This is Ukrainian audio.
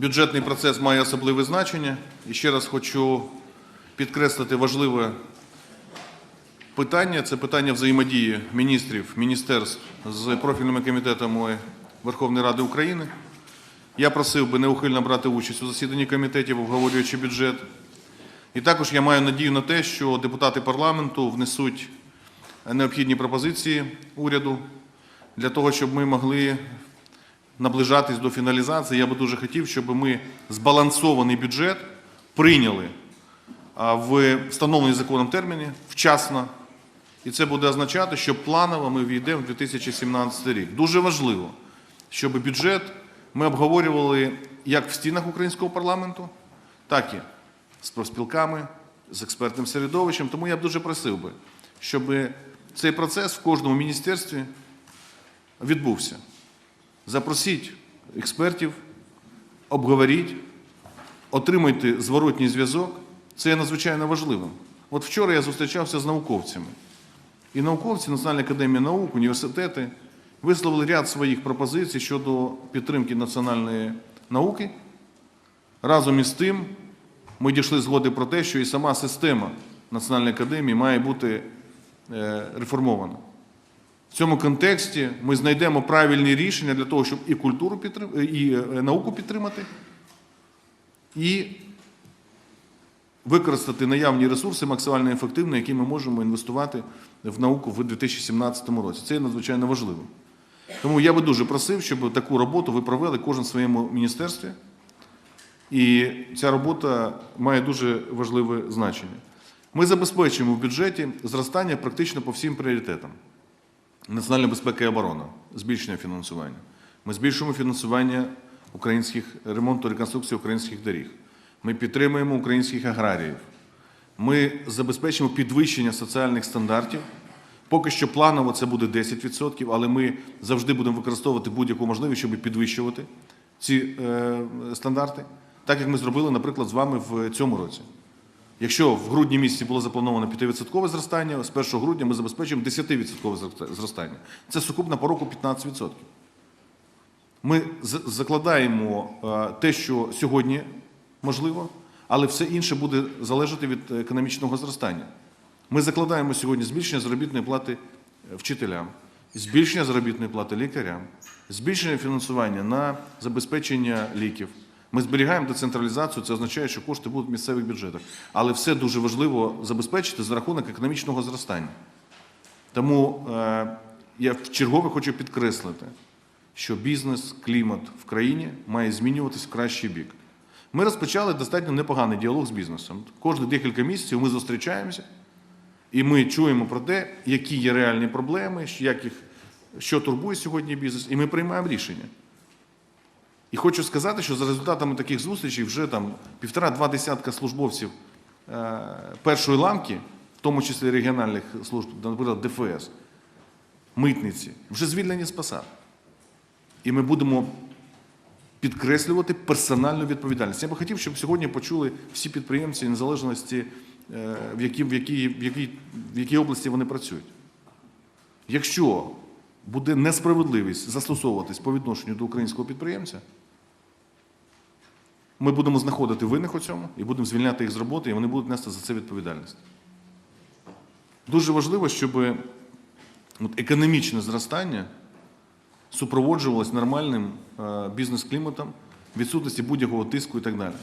Бюджетний процес має особливе значення. І ще раз хочу підкреслити важливе питання. Це питання взаємодії міністрів, міністерств з профільними комітетами Верховної Ради України. Я просив би неухильно брати участь у засіданні комітетів, обговорюючи бюджет. І також я маю надію на те, що депутати парламенту внесуть необхідні пропозиції уряду для того, щоб ми могли наближатись до фіналізації. Я би дуже хотів, щоб ми збалансований бюджет прийняли в встановлені законом терміні вчасно. І це буде означати, що планово ми війдемо в 2017 рік. Дуже важливо, щоб бюджет ми обговорювали як в стінах українського парламенту, так і з профспілками, з експертним середовищем. Тому я б дуже просив би, щоб цей процес в кожному міністерстві відбувся. Запросіть експертів, обговоріть, отримайте зворотній зв'язок. Це є надзвичайно важливим. От вчора я зустрічався з науковцями. І науковці Національної академії наук, університети висловили ряд своїх пропозицій щодо підтримки національної науки. Разом із тим, ми дійшли згоди про те, що і сама система Національної академії має бути е, реформована. В цьому контексті ми знайдемо правильні рішення для того, щоб і культуру підтрим... і е, науку підтримати, і використати наявні ресурси максимально ефективно, які ми можемо інвестувати в науку в 2017 році. Це є надзвичайно важливо. Тому я би дуже просив, щоб таку роботу ви провели кожен в своєму міністерстві. І ця робота має дуже важливе значення. Ми забезпечуємо в бюджеті зростання практично по всім пріоритетам. Національна безпека і оборона, збільшення фінансування. Ми збільшуємо фінансування українських ремонту реконструкції українських доріг. Ми підтримуємо українських аграріїв. Ми забезпечимо підвищення соціальних стандартів. Поки що планово це буде 10%, але ми завжди будемо використовувати будь-яку можливість, щоб підвищувати ці е, стандарти, так як ми зробили, наприклад, з вами в цьому році. Якщо в грудні місяці було заплановано 5% зростання, з 1 грудня ми забезпечуємо 10% зростання. Це сукупно по року 15%. Ми закладаємо е, те, що сьогодні можливо, але все інше буде залежати від економічного зростання. Ми закладаємо сьогодні збільшення заробітної плати е, вчителям, збільшення заробітної плати лікарям, збільшення фінансування на забезпечення ліків. Ми зберігаємо децентралізацію, це означає, що кошти будуть в місцевих бюджетах. Але все дуже важливо забезпечити за рахунок економічного зростання. Тому е, я вчергове хочу підкреслити, що бізнес-клімат в країні має змінюватись в кращий бік. Ми розпочали достатньо непоганий діалог з бізнесом. Кожні декілька місяців ми зустрічаємося і ми чуємо про те, які є реальні проблеми, як їх, що турбує сьогодні бізнес, і ми приймаємо рішення. І хочу сказати, що за результатами таких зустрічей вже там півтора-два десятка службовців е, першої ланки, в тому числі регіональних служб, наприклад, ДФС, митниці, вже звільнені з посад. І ми будемо підкреслювати персональну відповідальність. Я би хотів, щоб сьогодні почули всі підприємці незалежності, е, в якій, в, якій, в, якій, в якій області вони працюють. Якщо буде несправедливість застосовуватись по відношенню до українського підприємця, ми будемо знаходити винних у цьому і будемо звільняти їх з роботи, і вони будуть нести за це відповідальність. Дуже важливо, щоб от економічне зростання супроводжувалось нормальним е, бізнес-кліматом, відсутності будь-якого тиску і так далі.